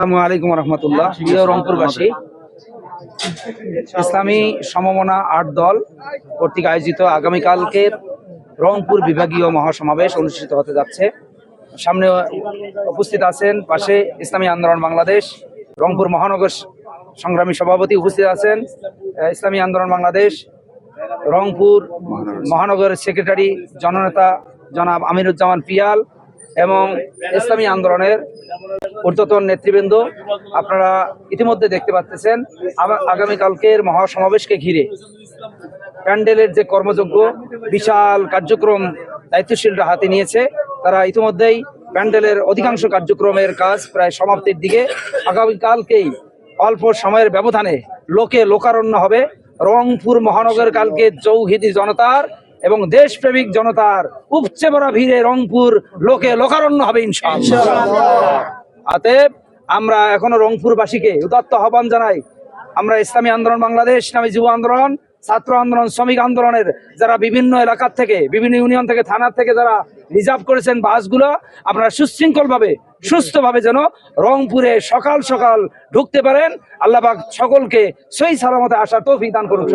আসসালামু আলাইকুম রহমতুল্লাহ। প্রিয় রংপুরবাসী ইসলামী সমমনা আট দল কর্তৃক আয়োজিত আগামীকালকে রংপুর বিভাগীয় মহাসমাবেশ অনুষ্ঠিত হতে যাচ্ছে। সামনে উপস্থিত আছেন পাশে ইসলামী আন্দোলন বাংলাদেশ রংপুর মহানগর সংগ্রামী সভাপতি উপস্থিত আছেন ইসলামী আন্দোলন বাংলাদেশ রংপুর মহানগর সেক্রেটারি জননেতা জনাব আমিরুজ্জামান পিয়াল এবং ইসলামী আন্দোলনের ঊর্ধ্বতন নেতৃবৃন্দ, আপনারা ইতিমধ্যে দেখতে পাচ্ছেন আগামীকালকের মহাসমাবেশকে ঘিরে। প্যান্ডেলের যে কর্মযোগ্য বিশাল কার্যক্রম দায়িত্বশীলরা হাতে নিয়েছে। তারা ইতিমধ্যেই প্যান্ডেলের অধিকাংশ কার্যক্রমের কাজ প্রায় সমাপ্তির দিকে। আগামীকালকেই অল্প সময়ের ব্যবধানে লোকে লোকারণ্য হবে। রংপুর মহানগর কালকে চৌহিদি জনতার এবং দেশপ্রেমিক জনতার উপচে পড়া ভিড়ে রংপুর লোকে লোকারণ্য হবে, ইনশাআল্লাহ। অতএব আমরা এখনও রংপুরবাসীকে উদাত্ত আহ্বান জানাই। আমরা ইসলামী আন্দোলন, বাংলাদেশ ইসলামী যুব আন্দোলন, ছাত্র আন্দোলন, শ্রমিক আন্দোলনের যারা বিভিন্ন এলাকার থেকে, বিভিন্ন ইউনিয়ন থেকে, থানার থেকে যারা রিজার্ভ করেছেন বাসগুলো, আপনারা সুশৃঙ্খল ভাবে সুস্থভাবে যেন রংপুরে সকাল সকাল ঢুকতে পারেন। আল্লাহ পাক সকলকে সেই সালামতে আসার তৌফিক দান করুন।